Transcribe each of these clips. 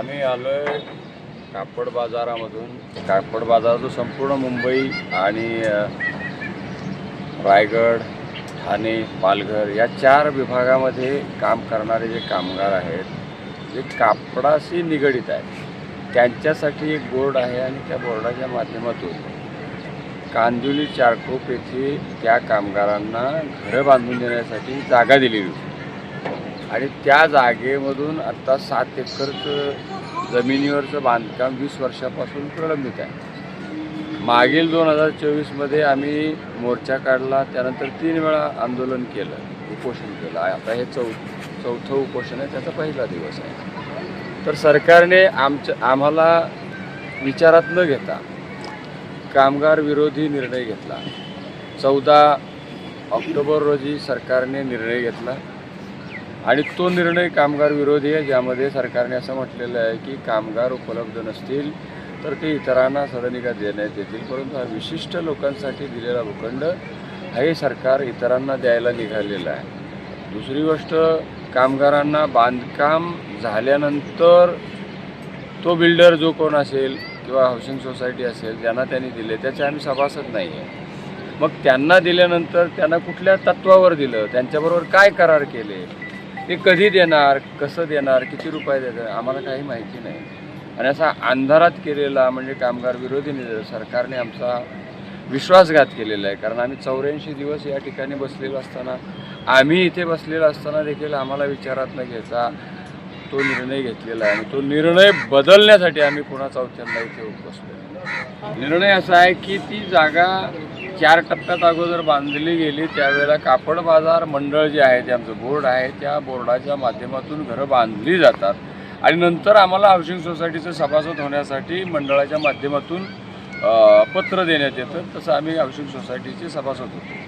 आम्ही आलोय कापड बाजारामधून. कापड बाजार संपूर्ण मुंबई आणि रायगड ठाणे पालघर या चार विभागामध्ये काम करणारे जे कामगार आहेत जे कापडाशी निगडीत आहेत त्यांच्यासाठी एक बोर्ड आहे आणि त्या बोर्डाच्या माध्यमातून कांदिवली चारकोप येथे त्या कामगारांना घरं बांधून देण्यासाठी जागा दिलेली होती. आणि त्या जागेमधून आत्ता सात एकरचं जमिनीवरचं बांधकाम वीस वर्षापासून प्रलंबित आहे. मागील दोन हजार चोवीसमध्ये आम्ही मोर्चा काढला त्यानंतर तीन वेळा आंदोलन केलं उपोषण केलं. आता हे चौ चौथं उपोषण आहे त्याचा पहिला दिवस आहे. तर सरकारने आमच्या आम्हाला विचारात न घेता कामगार विरोधी निर्णय घेतला. चौदा ऑक्टोबर रोजी सरकारने निर्णय घेतला. आणि तो निर्णय कामगार विरोधी आहे ज्यामध्ये सरकारने असं म्हटलेलं आहे की कामगार उपलब्ध नसतील तर ते इतरांना सदनिका देण्यात येतील. परंतु हा विशिष्ट लोकांसाठी दिलेला भूखंड हे सरकार इतरांना द्यायला निघालेलं आहे. दुसरी गोष्ट कामगारांना बांधकाम झाल्यानंतर तो बिल्डर जो कोण असेल किंवा हाऊसिंग सोसायटी असेल ज्यांना त्यांनी दिले त्याचे आम्ही सभासद नाही आहे. मग त्यांना दिल्यानंतर त्यांना कुठल्या तत्वावर दिलं? त्यांच्याबरोबर काय करार केले? ते कधी देणार कसं देणार किती रुपये देणार आम्हाला काही माहिती नाही. आणि असा अंधारात केलेला म्हणजे कामगार विरोधी निर्णय सरकारने आमचा विश्वासघात केलेला आहे. कारण आम्ही चौऱ्याऐंशी दिवस या ठिकाणी बसलेलो असताना आम्ही इथे बसलेलो असताना देखील आम्हाला विचारात न घेता तो निर्णय घेतलेला आहे. आणि तो निर्णय बदलण्यासाठी आम्ही पुन्हा चौथ्यांदा इथे बसलो निर्णय असा आहे की ती जागा चार टप्प्यात अगोदर बांधली गेली त्यावेळेला कापड बाजार मंडळ जे आहे ते आमचं बोर्ड आहे त्या बोर्डाच्या माध्यमातून घरं बांधली जातात. आणि नंतर आम्हाला हाऊसिंग सोसायटीचं सभासद होण्यासाठी मंडळाच्या माध्यमातून पत्र देण्यात येतं. तसं आम्ही हाऊसिंग सोसायटीचे सभासद होतो.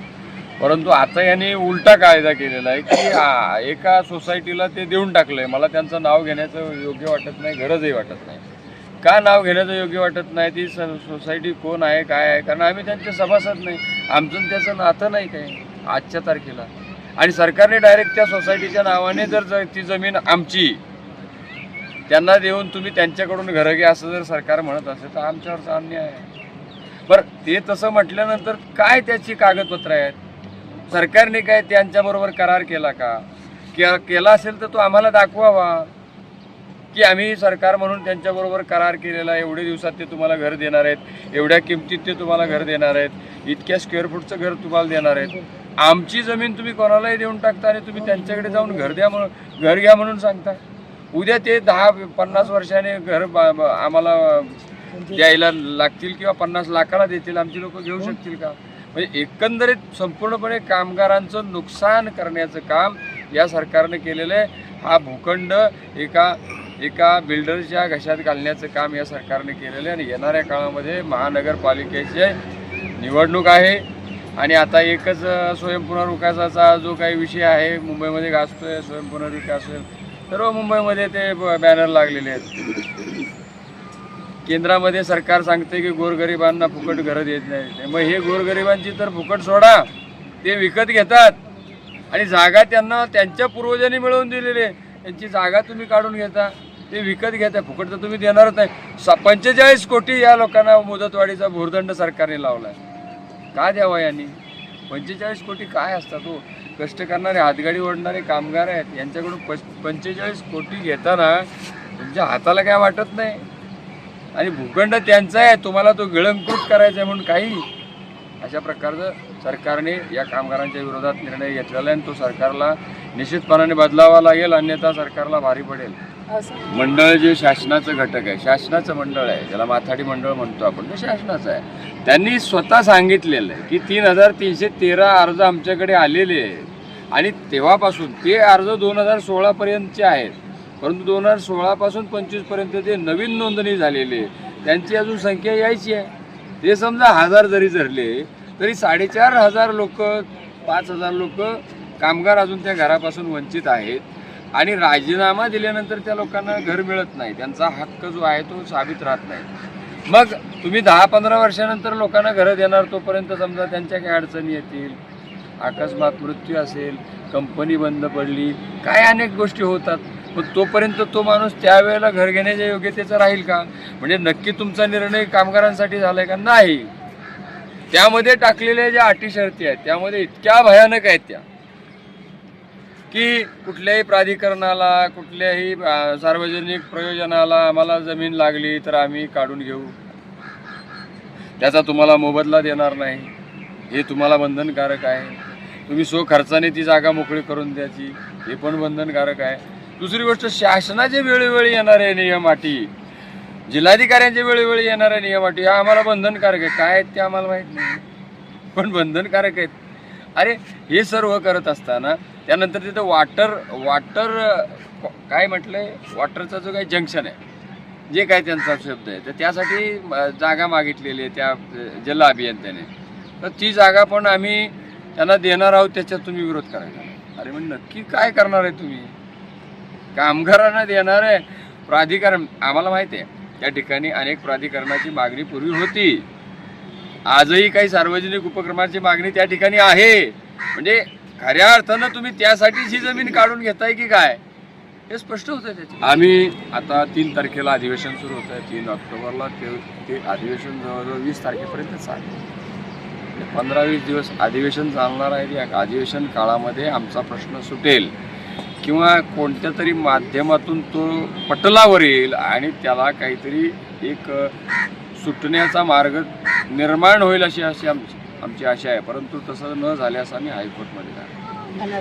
परंतु आता यांनी उलटा कायदा केलेला आहे की एका सोसायटीला ते देऊन टाकलं आहे मला त्यांचं नाव घेण्याचं योग्य वाटत नाही गरजही वाटत नाही. का नाव घेण्याचं योग्य वाटत नाही? ती स सोसायटी कोण आहे? काय आहे? कारण आम्ही त्यांचे सभासद नाही. आमचं त्याचं नातं नाही काय आजच्या तारखेला. आणि सरकारने डायरेक्ट त्या सोसायटीच्या नावाने जर ज- ती जमीन आमची त्यांना देऊन तुम्ही त्यांच्याकडून घरं घ्या असं जर सरकार म्हणत असेल तर आमच्यावरचा अन्याय आहे. बरं ते तसं म्हटल्यानंतर काय त्याची कागदपत्रं आहेत? सरकारने काय त्यांच्याबरोबर करार केला का? के केला असेल तर तो आम्हाला दाखवावा. की आम्ही सरकार म्हणून त्यांच्याबरोबर करार केलेला आहे. एवढे दिवसात ते तुम्हाला घर देणार आहेत. एवढ्या किमतीत ते तुम्हाला घर देणार आहेत. इतक्या स्क्वेअर फूटचं घर तुम्हाला देणार आहेत. आमची जमीन तुम्ही कोणालाही देऊन टाकता आणि तुम्ही त्यांच्याकडे जाऊन घर द्या म्हणून घर घ्या म्हणून सांगता. उद्या ते दहा पन्नास वर्षाने घर बा- आम्हाला द्यायला लागतील किंवा पन्नास लाखाला देतील. आमची लोक घेऊ शकतील का? म्हणजे एकंदरीत संपूर्णपणे कामगारांचं नुकसान करण्याचं काम या सरकारने केलेलं आहे. हा भूखंड एका एका बिल्डरच्या घशात घालण्याचं काम या सरकारने केलेलं आहे आणि येणाऱ्या काळामध्ये महानगरपालिकेचे निवडणूक आहे. आणि आता एकच स्वयंपुनर्विकासाचा जो काही विषय आहे मुंबईमध्ये गाजतोय स्वयंपुनर्विकास सर्व मुंबईमध्ये ते ब- बॅनर लागलेले आहेत. केंद्रामध्ये सरकार सांगते की गोरगरिबांना फुकट घरं देत नाही मग हे गोरगरिबांची तर फुकट सोडा. ते विकत घेतात. आणि जागा त्यांना त्यांच्या पूर्वजांनी मिळवून दिलेली आहे. त्यांची जागा तुम्ही काढून घेता. ते विकत घेता फुकट तर तुम्ही देणारच नाही. पंचेचाळीस कोटी या लोकांना मुदतवाढीचा भूर्दंड सरकारने लावला आहे का द्यावा यांनी? पंचेचाळीस कोटी काय असतात हो? कष्ट करणारे हातगाडी ओढणारे कामगार आहेत. यांच्याकडून प पंचेचाळीस कोटी घेताना तुमच्या हाताला काय वाटत नाही? आणि भूखंड त्यांचा आहे तुम्हाला तो गिळंकृत करायचा आहे म्हणून काही? अशा प्रकारचं सरकारने या कामगारांच्या विरोधात निर्णय घेतलेला आहे आणि तो सरकारला निश्चितपणाने बदलावा लागेल अन्यथा सरकारला भारी पडेल. मंडळ जे शासनाचं घटक आहे शासनाचं मंडळ आहे ज्याला माथाडी मंडळ म्हणतो आपण ते शासनाचं आहे. त्यांनी स्वतः सांगितलेलं आहे की तीन हजार तीनशे तेरा अर्ज आमच्याकडे आलेले आहेत. आणि तेव्हापासून ते अर्ज दोन हजार सोळापर्यंतचे आहेत. परंतु दोन हजार सोळापासून पंचवीसपर्यंत जे नवीन नोंदणी झालेली आहे त्यांची अजून संख्या यायची आहे. ते समजा हजार जरी धरले तरी साडेचार हजार लोक पाच हजार लोक कामगार अजून त्या घरापासून वंचित आहेत. आणि राजीनामा दिल्यानंतर त्या लोकांना घर मिळत नाही. त्यांचा हक्क जो आहे तो साबित राहत नाही. मग तुम्ही दहा पंधरा वर्षानंतर लोकांना घरं देणार तोपर्यंत समजा त्यांच्या काही अडचणी येतील अकस्मात मृत्यू असेल कंपनी बंद पडली काय अनेक गोष्टी होतात. पण तोपर्यंत तो माणूस त्यावेळेला घर घेण्याच्या योग्यतेचा राहील का? म्हणजे नक्की तुमचा निर्णय कामगारांसाठी झालाय का? नाही. त्यामध्ये टाकलेल्या ज्या अटी शर्ती आहेत त्यामध्ये इतक्या भयानक आहेत त्या. की कुठल्याही प्राधिकरणाला कुठल्याही सार्वजनिक प्रयोजनाला आम्हाला जमीन लागली तर आम्ही काढून घेऊ. त्याचा तुम्हाला मोबदला देणार नाही. हे तुम्हाला बंधनकारक आहे. तुम्ही स्व खर्चाने ती जागा मोकळी करून द्यायची. हे पण बंधनकारक आहे. दुसरी गोष्ट शासनाचे वेळोवेळी येणारे नियम अटी जिल्हाधिकाऱ्यांचे वेळोवेळी येणारे नियम अटी आम्हाला बंधनकारक आहे. काय आहेत ते आम्हाला माहीत नाही. पण बंधनकारक आहेत. अरे हे सर्व करत असताना त्यानंतर तिथं वॉटर वॉटर काय म्हटलंय? वॉटरचा जो काही जंक्शन आहे जे काय त्यांचा शब्द आहे तर त्यासाठी जागा मागितलेली आहे त्या जल अभियंत्याने. तर ती जागा पण आम्ही त्यांना देणार आहोत त्याच्यात तुम्ही विरोध करायचा. अरे मग नक्की काय करणार आहे तुम्ही? कामगारांना देणार आहे. प्राधिकरण आम्हाला माहिती आहे त्या ठिकाणी अनेक प्राधिकरणाची मागणी पूर्वी होती. आजही काही सार्वजनिक उपक्रमाची मागणी त्या ठिकाणी आहे. म्हणजे खऱ्या अर्थानं तुम्ही त्यासाठीच ही जमीन काढून घेताय की काय? हे स्पष्ट होतं त्याचे आम्ही आता तीन तारखेला अधिवेशन सुरू होतं आहे तीन ऑक्टोबरला ते ते अधिवेशन जवळजवळ वीस तारखेपर्यंत चालेल. म्हणजे पंधरा वीस दिवस अधिवेशन चालणार आहे. या अधिवेशन काळामध्ये आमचा प्रश्न सुटेल. किंवा कोणत्या तरी माध्यमातून तो पटलावर येईल आणि त्याला काहीतरी एक सुटण्याचा मार्ग निर्माण होईल अशी अशी आमची आमची आशा आहे. परंतु तसं न झाल्यास आम्ही हायकोर्टमध्ये जाणार.